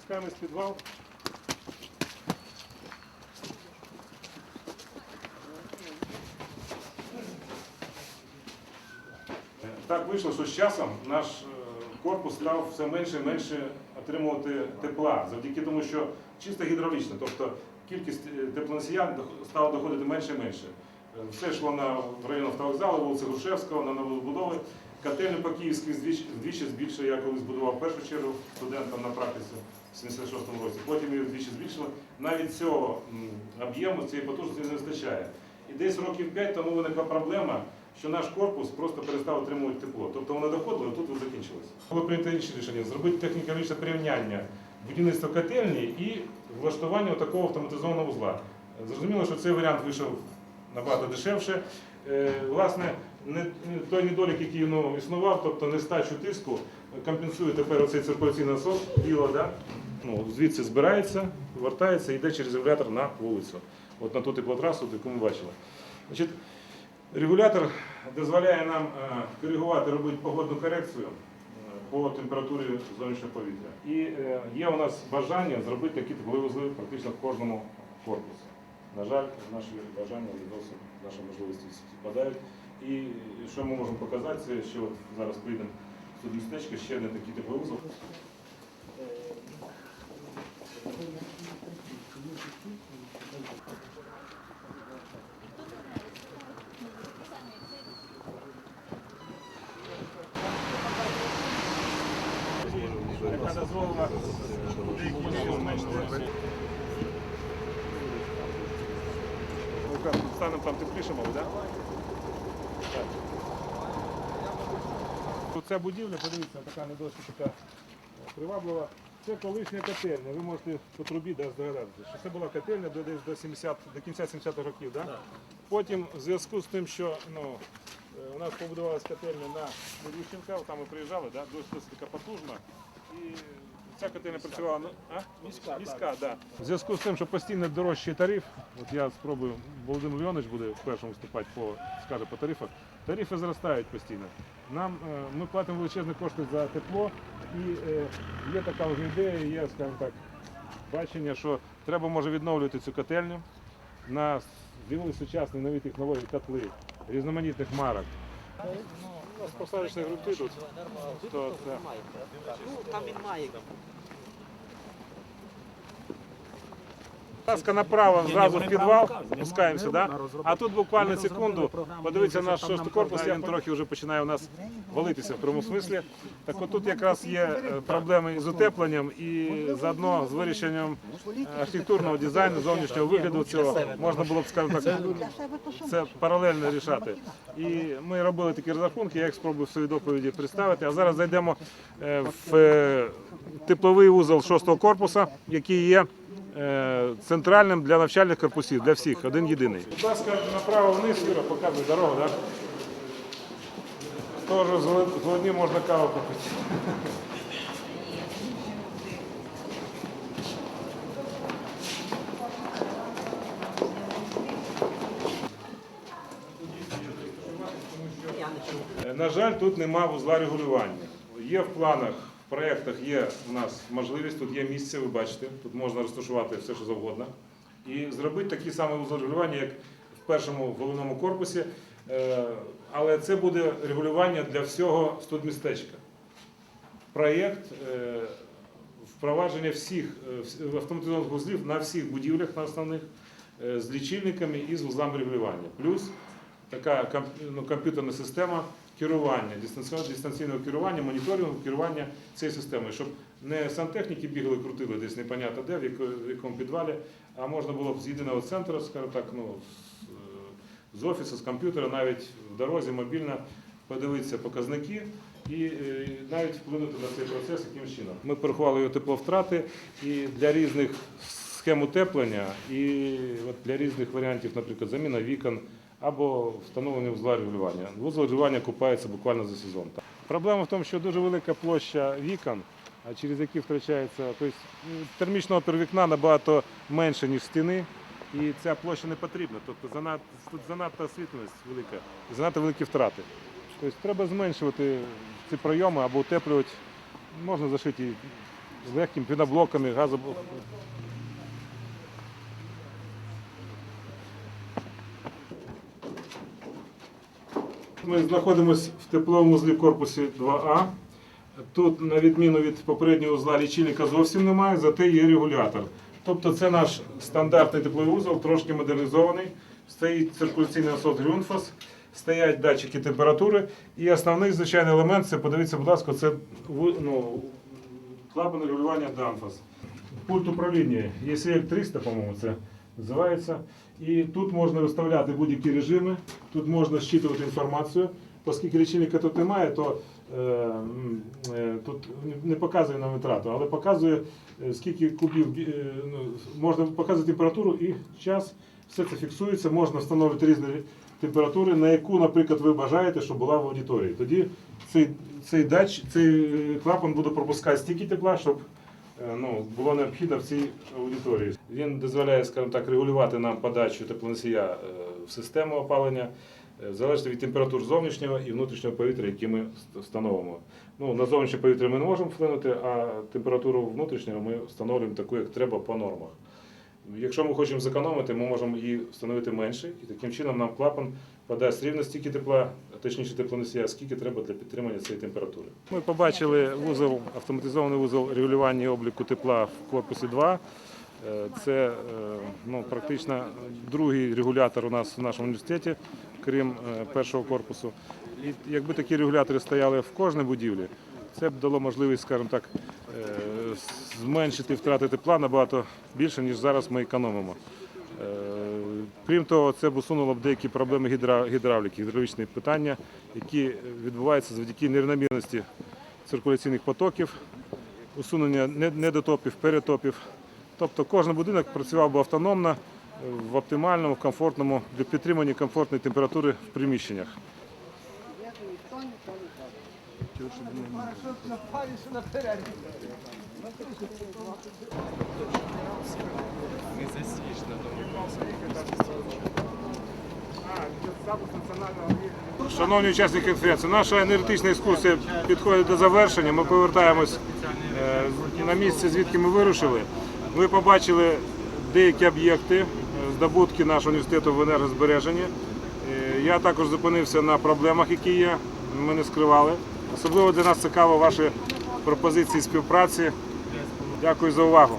Спускаємось в підвал. Так вийшло, що з часом наш е, корпус став все менше і менше отримувати тепла, завдяки тому, що чисто гідравлічно, тобто кількість е, теплоносіян стала доходити менше і менше. Е, Все йшло на район автовокзалу, вулиці Грушевського, на новобудови. Котельню по Київській вдвічі, збільшили, я колись будував в першу чергу студентам на практиці в 76-му році. Потім її вдвічі збільшили. Навіть цього об'єму, цієї потужності не вистачає. І десь років 5 тому виникла проблема, що наш корпус просто перестав отримувати тепло. Тобто воно доходило, а тут закінчилося. Було прийнято інше рішення зробити техніко-економічне порівняння будівництва котельні і влаштування такого автоматизованого вузла. Зрозуміло, що цей варіант вийшов набагато дешевше. Е, Власне, не- не- той недолік, який ну, існував, тобто нестачу тиску, компенсує тепер оцей циркуляційний насос, діло, да? ну, звідси збирається, вертається і йде через регулятор на вулицю. От на ту теплотрасу, яку ми бачили. Значить, регулятор дозволяє нам е, коригувати, робити погодну корекцію е, по температурі зовнішнього повітря. І е, є у нас бажання зробити такі теплові практично в кожному корпусі. На жаль, наші бажання не зовсім наші можливості співпадають. І що ми можемо показати, це що зараз прийдемо в містечко, ще один такий тепловий міни зменшити. Станемо там тепліше, мабуть, так? Ця будівля, подивіться, така не досить така приваблива. Це колишня котельня. Ви можете по трубі да, здогадатися, що це була котельня до, десь до, 70, до кінця 70-х років. Да? Потім, в зв'язку з тим, що ну, е, у нас побудувалася котельня на Левіщенка, там ми приїжджали, да? досить, досить така потужна. І ця котельня працювала ну, а? міська, міська да. В зв'язку з тим, що постійно дорожчий тариф, от я спробую, Володимир Леонович буде в першому виступати по, скаже по тарифах, тарифи зростають постійно. Нам, е, ми платимо величезні кошти за тепло і е, є така вже ідея, є, скажімо так, бачення, що треба може відновлювати цю котельню. На з'явилися сучасні нові технології котли, різноманітних марок. Ну, у нас посадочні грунти тут. То це. Ну, там він має. Будь ласка, направо зразу в підвал, спускаємося, да? а тут буквально секунду, подивіться наш шостий корпус, він трохи вже починає у нас валитися в прямому смислі. Так от тут якраз є е, проблеми з утепленням і заодно з вирішенням архітектурного дизайну, зовнішнього вигляду цього можна було б, скажімо так, це паралельно рішати. І ми робили такі розрахунки, я їх спробую в своїй доповіді представити. А зараз зайдемо е, в е, тепловий вузол шостого корпуса, який є центральним для навчальних корпусів, для всіх, один єдиний. Будь ласка, направо вниз, Юра, показує дорогу, так? Теж з одні можна каву чув. Е, На жаль, тут нема вузла регулювання. Є в планах, в проєктах є у нас можливість, тут є місце, ви бачите, тут можна розташувати все, що завгодно. І зробити такий самий вузол регулювання, як в першому головному корпусі. Е, Але це буде регулювання для всього студмістечка. Проєкт е, впровадження всіх е, автоматизованих вузлів на всіх будівлях на основних з лічильниками і з вузлами регулювання. Плюс така ну, комп'ютерна система керування, дистанційного, керування, моніторингу керування цією системою, щоб не сантехніки бігали, крутили десь непонятно де, в якому підвалі, а можна було б з єдиного центру, скажімо так, ну, з, е, офісу, з комп'ютера, навіть в дорозі мобільно подивитися показники і е, навіть вплинути на цей процес якимось чином. Ми порахували його тепловтрати і для різних схем утеплення, і от для різних варіантів, наприклад, заміна вікон або встановлення вузла регулювання. Вузол регулювання купається буквально за сезон. Проблема в тому, що дуже велика площа вікон, через які втрачається, тобто м, термічний опір вікна набагато менше, ніж стіни. І ця площа не потрібна. Тобто занадто, тут занадто освітленість велика занадто великі втрати. Тобто треба зменшувати ці прийоми або утеплювати. Можна зашити з легкими піноблоками, газоблоками. Ми знаходимося в тепловому узлі корпусі 2А. Тут, на відміну від попереднього узла, лічильника зовсім немає, зате є регулятор. Тобто це наш стандартний тепловий узол, трошки модернізований. Стоїть циркуляційний насос Грюнфос, стоять датчики температури. І основний звичайний елемент це, подивіться, будь ласка, це ну, клапан регулювання Danfoss. Пульт управління ECL 300, по-моєму, це називається. І тут можна виставляти будь-які режими, тут можна щитувати інформацію. Оскільки лічильника тут немає, то е, е, тут не показує нам витрату, але показує, е, скільки кубів е, ну, можна показувати температуру і час. Все це фіксується, можна встановити різні температури, на яку, наприклад, ви бажаєте, щоб була в аудиторії. Тоді цей, цей дач, цей е, клапан буде пропускати стільки тепла, щоб ну, було необхідно в цій аудиторії. Він дозволяє, скажімо так, регулювати нам подачу теплоносія е, в систему опалення, е, залежно від температур зовнішнього і внутрішнього повітря, які ми встановимо. Ну, на зовнішнє повітря ми не можемо вплинути, а температуру внутрішнього ми встановлюємо таку, як треба по нормах. Якщо ми хочемо зекономити, ми можемо її встановити менше, і таким чином нам клапан подасть рівно стільки тепла, точніше теплоносія, скільки треба для підтримання цієї температури. Ми побачили вузол, автоматизований вузол регулювання і обліку тепла в корпусі 2. Е, Це е, ну, практично другий регулятор у нас в нашому університеті, крім е, першого корпусу. І якби такі регулятори стояли в кожній будівлі, це б дало можливість, скажімо так, зменшити втрати тепла набагато більше, ніж зараз ми економимо. Е, Крім того, це б усунуло б деякі проблеми гідравліки, гідравлічні питання, які відбуваються завдяки нерівномірності циркуляційних потоків, усунення недотопів, перетопів. Тобто кожен будинок працював би автономно, е, в оптимальному, комфортному для підтримання комфортної температури в приміщеннях. Шановні учасники конференції, наша енергетична екскурсія підходить до завершення. Ми повертаємось е, на місце, звідки ми вирушили. Ви побачили деякі об'єкти, е, здобутки нашого університету в енергозбереженні. Е, Я також зупинився на проблемах, які є. Ми не скривали. Особливо для нас цікаво ваші пропозиції співпраці. Дякую за увагу.